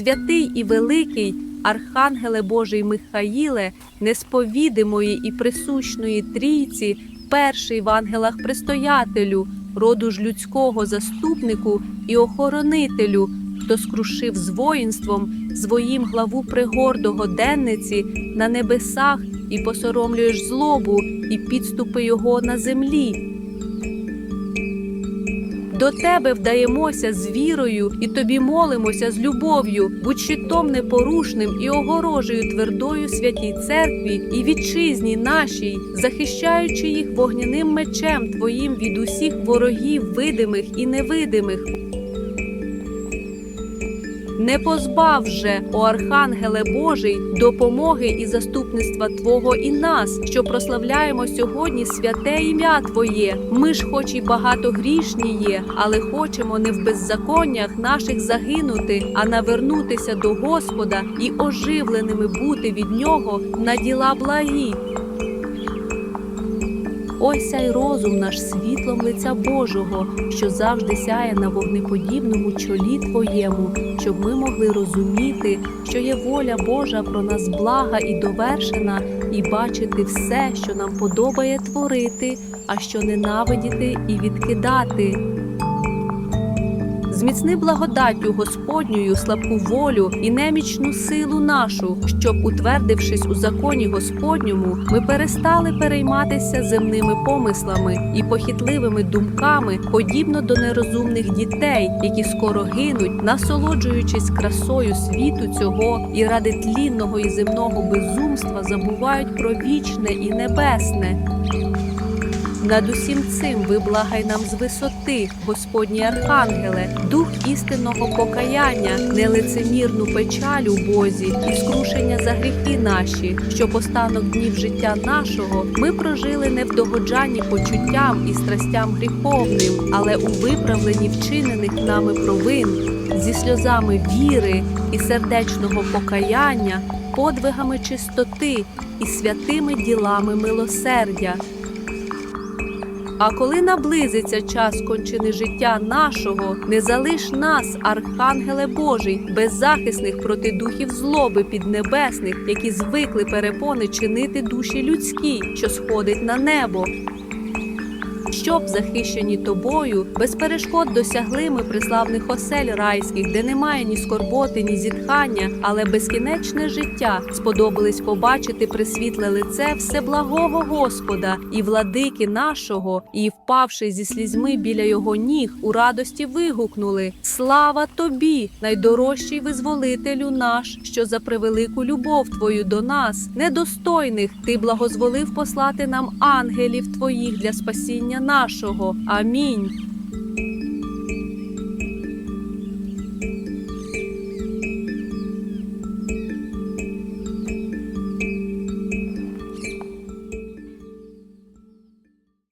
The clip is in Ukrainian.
святий і великий, Архангеле Божий Михаїле, несповідимої і присущної трійці, перший в ангелах пристоятелю, роду ж людського заступнику і охоронителю, хто скрушив з воїнством своїм главу пригордого денниці на небесах і посоромлюєш злобу і підступи його на землі. До тебе вдаємося з вірою і тобі молимося з любов'ю, будь щитом непорушним і огорожею твердою святій церкві і вітчизні нашій, захищаючи їх вогняним мечем твоїм від усіх ворогів, видимих і невидимих. Не позбав же, о Архангеле Божий, допомоги і заступництва Твого і нас, що прославляємо сьогодні святе ім'я Твоє. Ми ж, хоч і багато грішні є, але хочемо не в беззаконнях наших загинути, а навернутися до Господа і оживленими бути від Нього на діла благі. Ось сяй розум наш світлом лиця Божого, що завжди сяє на вогнеподібному чолі Твоєму, щоб ми могли розуміти, що є воля Божа про нас блага і довершена, і бачити все, що нам подобає творити, а що ненавидіти і відкидати. Зміцни благодаттю Господньою слабку волю і немічну силу нашу, щоб, утвердившись у законі Господньому, ми перестали перейматися земними помислами і похитливими думками, подібно до нерозумних дітей, які скоро гинуть, насолоджуючись красою світу цього і ради тлінного і земного безумства забувають про вічне і небесне. Над усім цим виблагай нам з висоти, Господні архангеле, дух істинного покаяння, нелицемірну печаль у Бозі і скрушення за гріхи наші, щоб останок днів життя нашого ми прожили не в догоджанні почуттям і страстям гріховним, але у виправленні вчинених нами провин, зі сльозами віри і сердечного покаяння, подвигами чистоти і святими ділами милосердя. А коли наблизиться час кончини життя нашого, не залиш нас, Архангеле Божий, беззахисних проти духів злоби піднебесних, які звикли перепони чинити душі людські, що сходить на небо. Щоб захищені тобою, без перешкод досягли ми приславних осель райських, де немає ні скорботи, ні зітхання, але безкінечне життя. Сподобались побачити присвітле лице всеблагого Господа і владики нашого, і, впавши зі слізьми біля його ніг, у радості вигукнули: Слава тобі, найдорожчий визволителю наш, що за превелику любов твою до нас, недостойних, ти благозволив послати нам ангелів твоїх для спасіння нашого. Амінь.